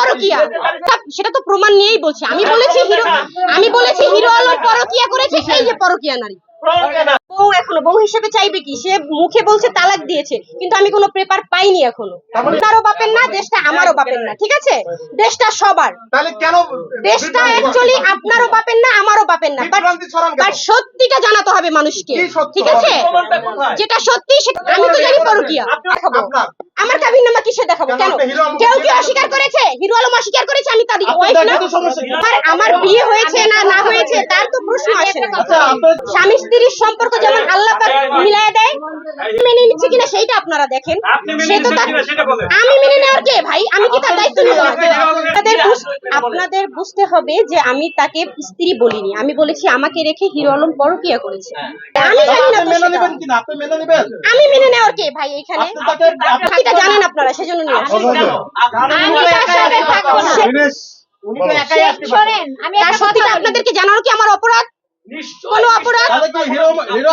পরকিয়া। সেটা তো প্রমাণ নিয়েই বলছি। আমি বলেছি হিরো আমি বলেছি হিরো আলম পরকিয়া করেছে যে পরকিয়া নারী। বউ এখনও বউ হিসেবে চাইবে কি? সে মুখে বলছে তালাক দিয়েছে কিন্তু আমি কোনো পেপার পাইনি এখনও। আপনারও বাপের না দেশটা আমারও বাপের না ঠিক আছে? দেশটা সবার। কেন দেশটা অ্যাকচুয়ালি আপনারও বাপের না আমারও বাপের না। বাট সত্যিটা জানাতে হবে মানুষকে। ঠিক আছে? যেটা সত্যি আমি তো জানি পরকিয়া। আমার কাবিন নামা কিসে দেখাবো? কেন? কেউ কি অস্বীকার করেছে? হিরো আলম অস্বীকার করেছে? আমি আপনার ওয়াইফ না। আমার বিয়ে হয়েছে না না হয়েছে তার তো প্রশ্ন আসে না আচ্ছা, স্বামী স্ত্রীর সম্পর্ক যেমন আল্লাহ পাক মিলায় দেয় মেনে নিচ্ছে কিনা সেইটা আপনারা দেখেন। সে তো। আমি মেনে নেওয়ার কে ভাই? আমি কি আপনাদের বুঝতে হবে যে আমি তাকে স্ত্রী বলিনি। আমি বলেছি আমাকে রেখে হিরো আলম পরকিয়া করেছে। আমি জানি না তো মেনে সেটা। নেবেন কিনা? আপনি মেনে নেবেন? আমি মেনে নেওয়ার কে ভাই এখানে? আপনি বাকিটা জানেন আপনারা সেজন্য নিয়ে আসছি। আমি তার সাথে থাকব না। উনি তো একাই আসতে পারেন শোনেন আমি তার একটা সত্যিটা বলি। আপনাদেরকে জানানো কি আমার অপরাধ? কোনো অপরাধ? তাহলে কি হিরো হিরো